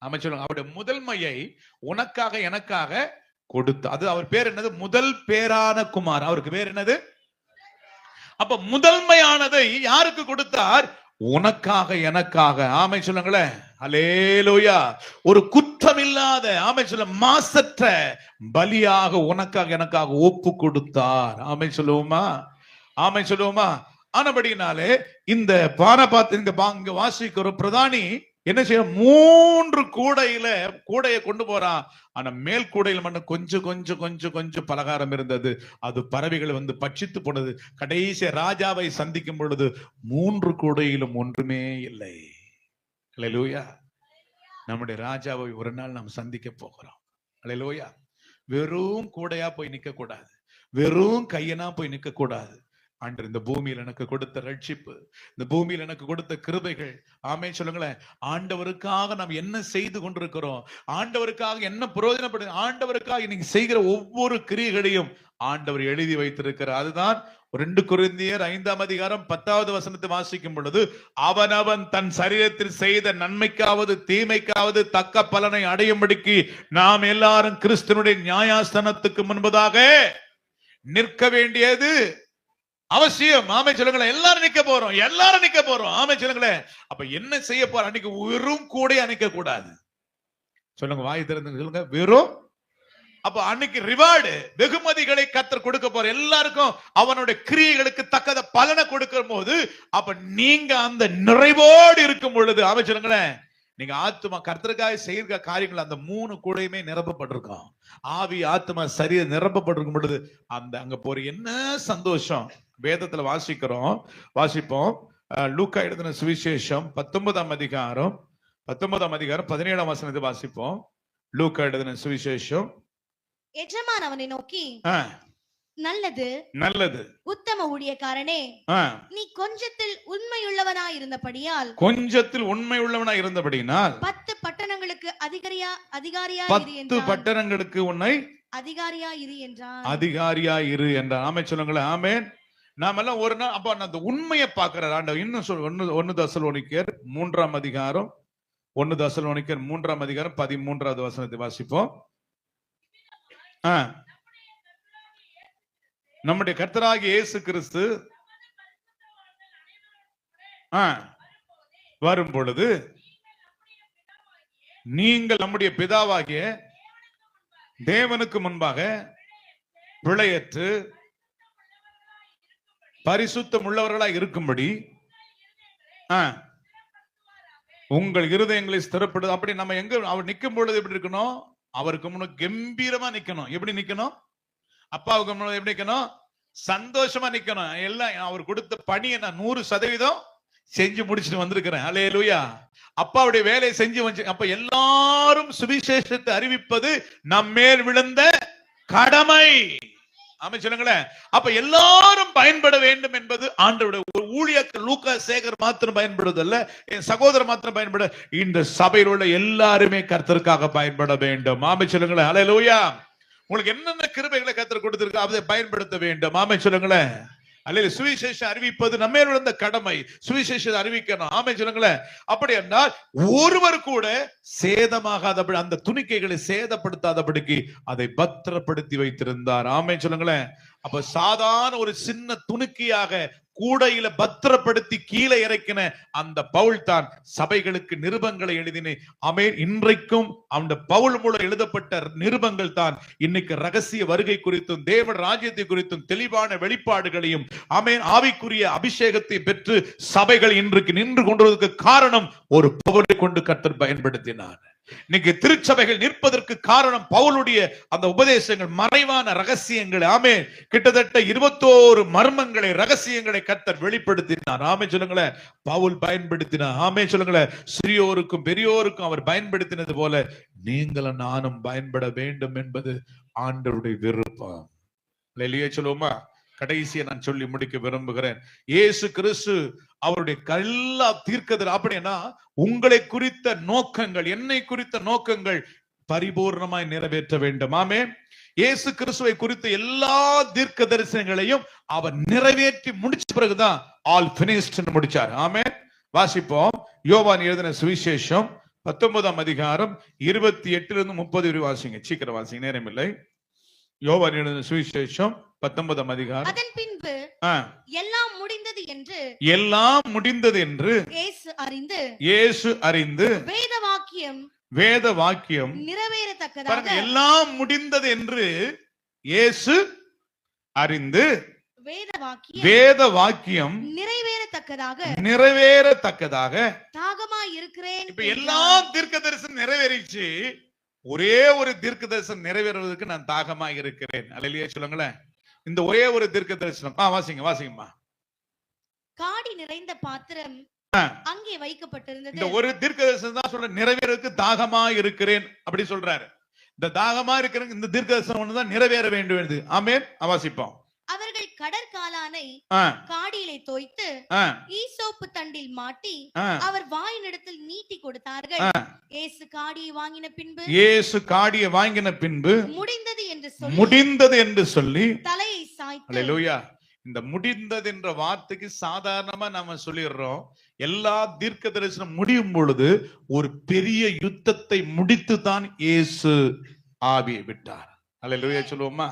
அமைச்சர் அவருடைய முதன்மையை உனக்காக எனக்காக கொடுத்து அது அவர் பேர் என்னது? முதல் பேரான குமார். அவருக்கு பேர் என்னது? அப்ப முதன்மையானதை யாருக்கு கொடுத்தார்? உனக்காக எனக்காக. ஆமை சொல்லுங்களேன் அலேலோயா ஒரு குற்றமில்லாத ஆமை சொல்ல மாசற்ற பலியாக உனக்காக எனக்காக ஒப்பு கொடுத்தார். ஆமை சொல்லுவோமா? ஆமை சொல்லுவோமா? ஆனபடினாலே இந்த பானபாத்து இந்த பா- வாசிக்கிற பிரதானி என்ன செய்ய? மூன்று கூடையில கூடையை கொண்டு போறான். ஆனா மேல் கூடையில மட்டும் கொஞ்சம் கொஞ்சம் கொஞ்சம் கொஞ்சம் பலகாரம் இருந்தது. அது பறவைகள் வந்து பட்சித்து போனது. கடைசி ராஜாவை சந்திக்கும் பொழுது மூன்று கூடையிலும் ஒன்றுமே இல்லை. அல்லேலூயா நம்முடைய ராஜாவை ஒரு நாள் நாம் சந்திக்க போகிறோம். அல்லேலூயா வெறும் கூடையா போய் நிக்க கூடாது வெறும் கையனா போய் நிக்க கூடாது அன்று இந்த பூமியில் எனக்கு கொடுத்த ரட்சிப்பு இந்த பூமியில் எனக்கு கொடுத்த கிருபைகள். ஆமே சொல்லுங்களேன். ஆண்டவருக்காக நாம் என்ன செய்து கொண்டிருக்கிறோம்? ஆண்டவருக்காக என்ன பிரயோஜனப்படு ஆண்டவருக்காக இன்னைக்கு செய்கிற ஒவ்வொரு கிரியைகளையும் ஆண்டவர் எழுதி வைத்திருக்கிறார். அதுதான் ரெண்டு குருந்தியர் ஐந்தாம் அதிகாரம் பத்தாவது வசனத்தை வாசிக்கும் பொழுது அவனவன் தன் சரீரத்தில் செய்த நன்மைக்காவது தீமைக்காவது தக்க பலனை அடையும்படிக்கு நாம் எல்லாரும் கிறிஸ்தனுடைய நியாயாஸ்தானத்துக்கு முன்பதாக நிற்க வேண்டியது. அவசியம். ஆமை சொல்லுங்களேன். எல்லாரும் நிக்க போறோம். எல்லாரும் நிக்க போறோம். ஆமை சொல்லுங்களேன். அப்ப என்ன செய்ய போற அன்னைக்கு வெறும் கூட நிக்க கூடாது. சொல்லுங்க வாய் திறந்து சொல்லுங்க. வெறும். அப்ப அன்னைக்கு ரிவார்டு வெகுமதிகளை கத்தர் கொடுக்க போற எல்லாருக்கும் அவனுடைய கிரியைகளுக்கு தக்கத பலனை கொடுக்கும் போது அப்ப நீங்க அந்த நிறைவோடு இருக்கும் பொழுது ஆமை சொல்லுங்களேன் நீங்க ஆத்துமா கர்த்தருக்காக செய்கிற காரியங்கள் அந்த மூணு கூடையுமே நிரப்பப்பட்டிருக்கும். ஆவி ஆத்மா சரியா நிரப்பப்பட்டிருக்கும் பொழுது அந்த அங்க போற என்ன சந்தோஷம்? வேதத்துல வாசிக்கிறோம் வாசிப்போம். லூக்கா எழுதின சுவிசேஷம் பத்தொன்பதாம் அதிகாரம் பத்தொன்பதாம் அதிகாரம் பதினேழாம் வசனத்தை வாசிப்போம். லூக்கா எழுதின சுவிசேஷம். எஜமான் அவனை நோக்கி நல்லது. நல்லது. உத்தம ஊழியக்காரனே நீ கொஞ்சத்தில் உண்மையுள்ளவனாய் இருந்தபடியால் கொஞ்சத்தில் உண்மை உள்ளவனா இருந்தபடியினால் பத்து பட்டணங்களுக்கு அதிகாரியா அதிகாரியா இரு பத்து என்றான். பட்டணங்களுக்கு உன்னை அதிகாரியா இரு என்றான். அதிகாரியா இரு என்ற ஆமை சொல்லுங்களேன் ஆமென். நாம எல்லாம் ஒரு நாள் அப்ப அந்த உண்மையை பார்க்கிறார் ஆண்டவர் இன்னும் சொல் ஒன்னு ஒன்னு தசலோனிக்கர் மூன்றாம் அதிகாரம் ஒன்னு தசலோனிக்கர் மூன்றாம் அதிகாரம் பதிமூன்றாவது வசனத்தை வாசிப்போம் ஆ. நம்முடைய கர்த்தராகி இயேசு கிறிஸ்து ஆ, வரும் பொழுது நீங்கள் நம்முடைய பிதாவாகிய தேவனுக்கு முன்பாக பிழையற்று பரிசுத்தம் உள்ளவர்களாய் இருக்கும்படி உங்கள் இருதயங்களை ஸ்திரப்படுது அப்படி நம்ம எங்க அவர் நிக்கும் பொழுது எப்படி இருக்கணும்? அவருக்கு முன்ன கம்பீரமா நிக்கணும். எப்படி நிக்கணும்? அப்பாவுக்கு முன்னாடி எப்படி நிக்கணும்? சந்தோஷமா நிக்கணும். எல்லாம் அவர் கொடுத்த பணியை நான் நூறு சதவீதம் செஞ்சு முடிச்சுட்டு வந்திருக்கிறேன். அலே லூயா அப்பாவுடைய வேலையை செஞ்சு வந்து அப்ப எல்லாரும் சுவிசேஷத்தை அறிவிப்பது நம்மேல் விழுந்த கடமை. ஆமா சொல்லுங்களேன். அப்ப எல்லாரும் பயன்பட வேண்டும் என்பது ஆண்டவுடைய ஒரு ஊழியர்கள் லூக்கா சேகர் மாத்திரம் பயன்படுவதல்ல என் சகோதரர் மாத்திரம் பயன்பட இந்த சபையில் உள்ள எல்லாருமே கர்த்தருக்காக பயன்பட வேண்டும். ஆமை சொல்லுங்களேன். அலையலூயா உங்களுக்கு என்னென்ன கிருபைகளை கர்த்தர் கொடுத்திருக்கா அதை பயன்படுத்த வேண்டும். ஆமை சொல்லுங்களேன். அல்ல சுவிசேஷம் அறிவிப்பது நம்ம இருந்த கடமை. சுவிசேஷம் அறிவிக்கணும். ஆமை சொல்லுங்களேன். அப்படி என்றால் ஒருவர் கூட சேதமாகாதபடி அந்த துணிக்கைகளை சேதப்படுத்தாதபடிக்கு அதை பத்திரப்படுத்தி வைத்திருந்தார். ஆமை சொல்லுங்களேன். அப்ப சாதாரண ஒரு சின்ன துணுக்கியாக கூடையில பத்திரப்படுத்தி கீழே இறக்கின அந்த பவுல் தான் சபைகளுக்கு நிருபங்களை எழுதின அமே இன்றைக்கும் அந்த பவுல் மூலம் எழுதப்பட்ட நிருபங்கள் தான் இன்னைக்கு ரகசிய வருகை குறித்தும் தேவ ராஜ்யத்தை குறித்தும் தெளிவான வெளிப்பாடுகளையும் அமேன் ஆவிக்குரிய அபிஷேகத்தை பெற்று சபைகள் இன்றைக்கு நின்று கொண்டதற்கு காரணம் ஒரு பவுலை கொண்டு கத்தர் பயன்படுத்தினார். இன்னைக்கு திருச்சபைகள் நிற்பதற்கு காரணம் பவுலுடைய அந்த உபதேசங்கள் மறைவான ரகசியங்கள். ஆமே கிட்டத்தட்ட இருபத்தோரு மர்மங்களை ரகசியங்களை கத்தர் வெளிப்படுத்தினார். ஆமே சொல்லுங்களேன். பவுல் பயன்படுத்தினார். ஆமே சொல்லுங்களேன். சிறியோருக்கும் பெரியோருக்கும் அவர் பயன்படுத்தினது போல நீங்களும் நானும் பயன்பட வேண்டும் என்பது ஆண்டவருடைய விருப்பம். இல்லையே சொல்லுவோமா? கடைசியை நான் சொல்லி முடிக்க விரும்புகிறேன். இயேசு கிறிஸ்து அவருடைய எல்லா தீர்க்கதர் அப்படின்னா உங்களை குறித்த நோக்கங்கள் என்னை குறித்த நோக்கங்கள் பரிபூர்ணமாய் நிறைவேற்ற வேண்டும். ஆமே இயேசு கிறிஸ்துவை குறித்த எல்லா தீர்க்க தரிசனங்களையும் அவர் நிறைவேற்றி முடிச்ச பிறகுதான் ஆல் பினிஸ்ட் முடிச்சார். ஆமே வாசிப்போம். யோவான் எழுதின சுவிசேஷம் பத்தொன்பதாம் அதிகாரம் இருபத்தி எட்டுல இருந்து முப்பது வரை வாசிங்க. சீக்கிரம் வாசிங்க. நேரம் இல்லை யோவான் எழுதின சுவிசேஷம் பத்தொன்பதாம் அதிகாரம். அதன் பின்பு எல்லாம் முடிந்தது என்று எல்லாம் முடிந்தது என்று இயேசு அறிந்து இயேசு அறிந்து வேத வாக்கியம் வேத வாக்கியம் நிறைவேறத்தக்கதாக எல்லாம் முடிந்தது என்று இயேசு அறிந்து வேத வாக்கியம் வேத வாக்கியம் நிறைவேறத்தக்கதாக நிறைவேறத்தக்கதாக. தாகமாய் இருக்கிறேன் இப்ப. எல்லாம் தீர்க்க தரிசனம் நிறைவேறிச்சு. ஒரே ஒரு தீர்க்க தரிசனம் நிறைவேறுவதற்கு நான் தாகமாக இருக்கிறேன். அல்லையா சொல்லுங்களேன். இந்த ஒரே ஒரு தீர்க்க தரிசனம் ஆ வாசிங்க வாசிங்கம்மா. காடி நிறைந்த பாத்திரம். அங்கே வைக்கப்பட்டிருந்தது. இந்த ஒரு தீர்க்க தரிசனம் தான் சொல்ற நிறைவேறதுக்கு தாகமா இருக்கிறேன் அப்படி சொல்றாரு. இந்த தாகமா இருக்கிற இந்த தீர்க்க தரிசனம் ஒண்ணுதான் நிறைவேற வேண்டியது. ஆமென். வாசிப்போம். கடற்காலானை காடியிலே தோய்த்து ஈசோப்பு தண்டில் மாட்டி அவர் வாயினிடத்தில் நீட்டி கொடுத்தார்கள். இயேசு காடியை வாங்கின பின்பு இயேசு காடிய வாங்கின பின்பு முடிந்தது என்று சொல்லி முடிந்தது என்று சொல்லி தலையை சாய்த்து இந்த முடிந்தது என்ற வார்த்தைக்கு சாதாரணமா நாம சொல்லிடுறோம். எல்லா தீர்க்க தரிசனம் முடியும் பொழுது ஒரு பெரிய யுத்தத்தை முடித்து தான் இயேசு ஆவியை விட்டார். அல்லேலூயா சொல்லுவோமா?